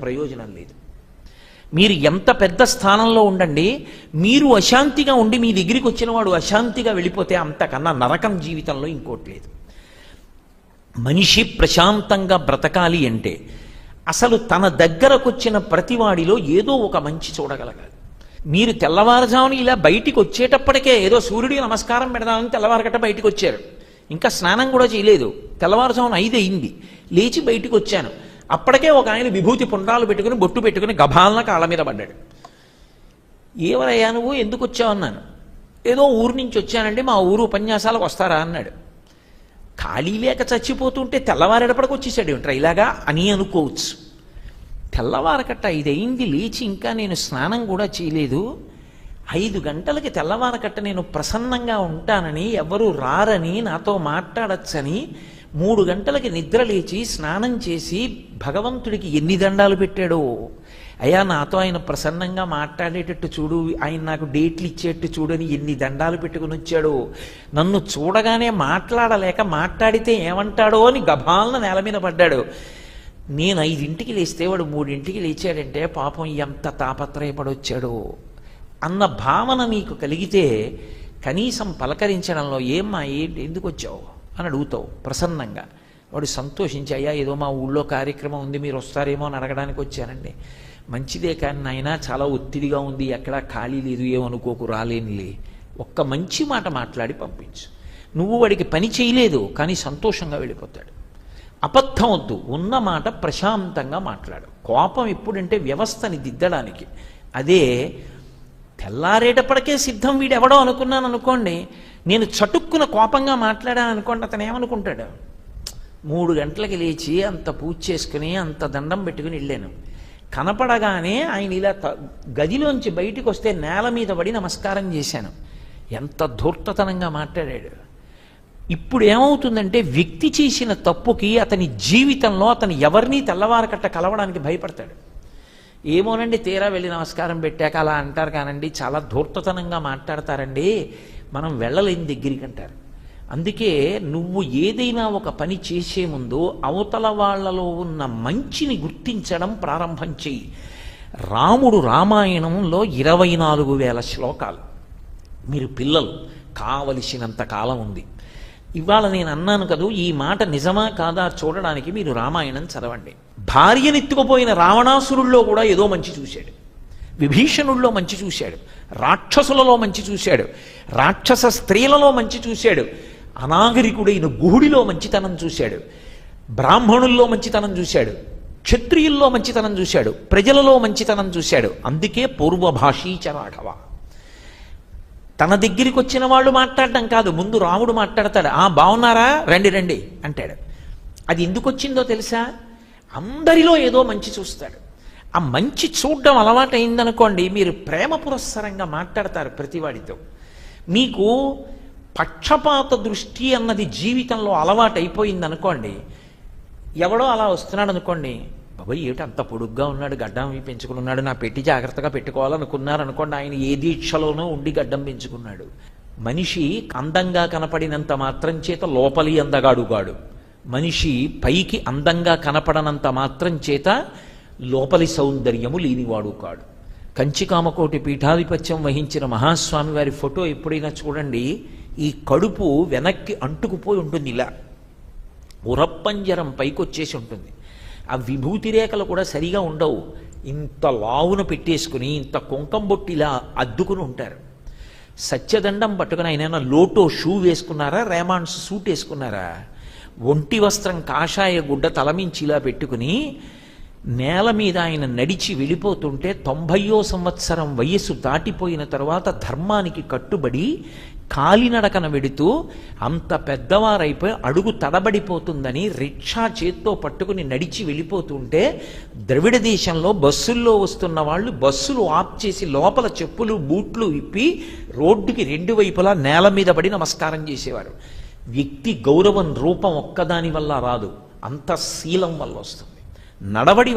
ప్రయోజనం లేదు. మీరు ఎంత పెద్ద స్థానంలో ఉండండి మీరు అశాంతిగా ఉండి మీ దగ్గరికి వచ్చిన వాడు అశాంతిగా వెళ్ళిపోతే అంతకన్నా నరకం జీవితంలో ఇంకోటి లేదు. మనిషి ప్రశాంతంగా బ్రతకాలి అంటే అసలు తన దగ్గరకు వచ్చిన ప్రతివాడిలో ఏదో ఒక మంచి చూడగలగాలి. మీరు తెల్లవారుజామున ఇలా బయటికి వచ్చేటప్పటికే ఏదో సూర్యుడికి నమస్కారం పెడదామని తెల్లవారగట్ట బయటికి వచ్చారు. ఇంకా స్నానం కూడా చేయలేదు. తెల్లవారుజామున ఐదు అయింది లేచి బయటికి వచ్చాను. అప్పటికే ఒక ఆయన విభూతి పుండ్రాలు పెట్టుకుని బొట్టు పెట్టుకుని గభాలన కాళ్ళ మీద పడ్డాడు. ఏమరయ్యా నువ్వు? ఎందుకు వచ్చావు? అన్నాను. ఏదో ఊరు నుంచి వచ్చానండి. మా ఊరు ఉపన్యాసాలకు వస్తారా? అన్నాడు. ఖాళీ లేక చచ్చిపోతుంటే తెల్లవారేటప్పటికి వచ్చేసాడు. ఏమిట్రా ఇలాగా? అని అనుకోవచ్చు. తెల్లవారకట్ట ఇదైంది లేచి ఇంకా నేను స్నానం కూడా చేయలేదు. ఐదు గంటలకి తెల్లవారకట్ట నేను ప్రసన్నంగా ఉంటానని ఎవరు రారని నాతో మాట్లాడచ్చని మూడు గంటలకి నిద్ర లేచి స్నానం చేసి భగవంతుడికి ఎన్ని దండాలు పెట్టాడో? అయ్యా నాతో ఆయన ప్రసన్నంగా మాట్లాడేటట్టు చూడు ఆయన నాకు డేట్లు ఇచ్చేట్టు చూడని ఎన్ని దండాలు పెట్టుకుని వచ్చాడో? నన్ను చూడగానే మాట్లాడలేక మాట్లాడితే ఏమంటాడో అని గభాలన నేల మీద పడ్డాడు. నేను ఐదింటికి లేస్తే వాడు మూడింటికి లేచాడంటే పాపం ఎంత తాపత్రయపడొచ్చాడో? అన్న భావన నీకు కలిగితే కనీసం పలకరించడంలో ఏమ్మా ఏంటి ఎందుకు వచ్చావు అని అడుగుతావు ప్రసన్నంగా. వాడు సంతోషించి అయ్యా ఏదో మా ఊళ్ళో కార్యక్రమం ఉంది మీరు వస్తారేమో అని అడగడానికి వచ్చానండి. మంచిదే కానీ నాయన చాలా ఒత్తిడిగా ఉంది ఎక్కడా ఖాళీ లేదు ఏమనుకోకు రాలేనిలే. ఒక్క మంచి మాట మాట్లాడి పంపించు. నువ్వు వాడికి పని చేయలేదు కానీ సంతోషంగా వెళ్ళిపోతాడు. అబద్ధం వద్దు ఉన్న మాట ప్రశాంతంగా మాట్లాడు. కోపం ఎప్పుడంటే వ్యవస్థని దిద్దడానికి. అదే తెల్లారేటప్పటికే సిద్ధం వీడెవడో అనుకున్నాను అనుకోండి నేను చటుక్కున కోపంగా మాట్లాడాను అనుకోండి అతను ఏమనుకుంటాడు? మూడు గంటలకి లేచి అంత పూజ చేసుకుని అంత దండం పెట్టుకుని వెళ్ళాను. కనపడగానే ఆయన ఇలా గదిలోంచి బయటికి వస్తే నేల మీద పడి నమస్కారం చేశాను. ఎంత ధూర్తతనంగా మాట్లాడాడు. ఇప్పుడు ఏమవుతుందంటే వ్యక్తి చేసిన తప్పుకి అతని జీవితంలో అతను ఎవరిని తెల్లవారకట్ట కలవడానికి భయపడతాడు. ఏమోనండి తీరా వెళ్ళి నమస్కారం పెట్టాక అలా అంటారు కానండి చాలా ధూర్తతనంగా మాట్లాడతారండి. మనం వెళ్ళలేని దగ్గరికి అంటారు. అందుకే నువ్వు ఏదైనా ఒక పని చేసే ముందు అవతల వాళ్ళలో ఉన్న మంచిని గుర్తించడం ప్రారంభం చెయ్యి. రాముడు రామాయణంలో ఇరవై నాలుగు వేల శ్లోకాలు. మీరు పిల్లలు కావలసినంత కాలం ఉంది. ఇవాళ నేను అన్నాను కదూ ఈ మాట నిజమా కాదా చూడడానికి మీరు రామాయణం చదవండి. భార్యనెత్తుకుపోయిన రావణాసురుల్లో కూడా ఏదో మంచి చూశాడు. విభీషణుల్లో మంచి చూశాడు. రాక్షసులలో మంచి చూశాడు. రాక్షస స్త్రీలలో మంచి చూశాడు. అనాగరికుడైన గుహుడిలో మంచితనం చూశాడు. బ్రాహ్మణుల్లో మంచితనం చూశాడు. క్షత్రియుల్లో మంచితనం చూశాడు. ప్రజలలో మంచితనం చూశాడు. అందుకే పూర్వభాషీచ రాఘవ తన దగ్గరికి వచ్చిన వాళ్ళు మాట్లాడటం కాదు. ముందు రాముడు మాట్లాడతాడు. ఆ బాగున్నారా రండి రండి అంటాడు. అది ఎందుకు వచ్చిందో తెలుసా? అందరిలో ఏదో మంచి చూస్తాడు. ఆ మంచి చూడడం అలవాటైందనుకోండి మీరు ప్రేమ పురస్సరంగా మాట్లాడతారు ప్రతివాడితో. మీకు పక్షపాత దృష్టి అన్నది జీవితంలో అలవాటైపోయిందనుకోండి ఎవడో అలా వస్తున్నాడు అనుకోండి బాబాయ్ ఏమిటి అంత పొడుగ్గా ఉన్నాడు గడ్డం పెంచుకుని పెంచుకున్నాడు నా పెట్టి జాగ్రత్తగా పెట్టుకోవాలనుకున్నారు అనుకోండి ఆయన ఏ దీక్షలోనో ఉండి గడ్డం పెంచుకున్నాడు. మనిషి అందంగా కనపడినంత మాత్రం చేత లోపలి అందగాడుగాడు మనిషి పైకి అందంగా కనపడనంత మాత్రం చేత లోపలి సౌందర్యము లేనివాడు కాడు. కంచికామకోటి పీఠాధిపత్యం వహించిన మహాస్వామి వారి ఫోటో ఎప్పుడైనా చూడండి ఈ కడుపు వెనక్కి అంటుకుపోయి ఉంటుంది ఇలా. ఉరప్పంజరం పైకొచ్చేసి ఉంటుంది. ఆ విభూతి రేఖలు కూడా సరిగా ఉండవు. ఇంత లావున పెట్టేసుకుని ఇంత కుంకం బొట్టి ఇలా అద్దుకుని ఉంటారు. సత్యదండం పట్టుకుని ఆయన లోటో షూ వేసుకున్నారా రేమాన్స్ సూట్ వేసుకున్నారా? ఒంటి వస్త్రం కాషాయ గుడ్డ తలమించి ఇలా పెట్టుకుని నేల మీద ఆయన నడిచి వెళ్ళిపోతుంటే తొంభయో సంవత్సరం వయస్సు దాటిపోయిన తర్వాత ధర్మానికి కట్టుబడి కాలినడకన వెడుతూ అంత పెద్దవారైపోయి అడుగు తడబడిపోతుందని రిక్షా చేత్తో పట్టుకుని నడిచి వెళ్ళిపోతుంటే ద్రవిడ దేశంలో బస్సుల్లో వస్తున్న వాళ్ళు బస్సులు ఆప్ చేసి లోపల చెప్పులు బూట్లు ఇప్పి రోడ్డుకి రెండు వైపులా నేల మీద పడి నమస్కారం చేసేవారు. వ్యక్తి గౌరవం రూపం ఒక్కదాని వల్ల రాదు. అంత శీలం వల్ల వస్తుంది. நடவடி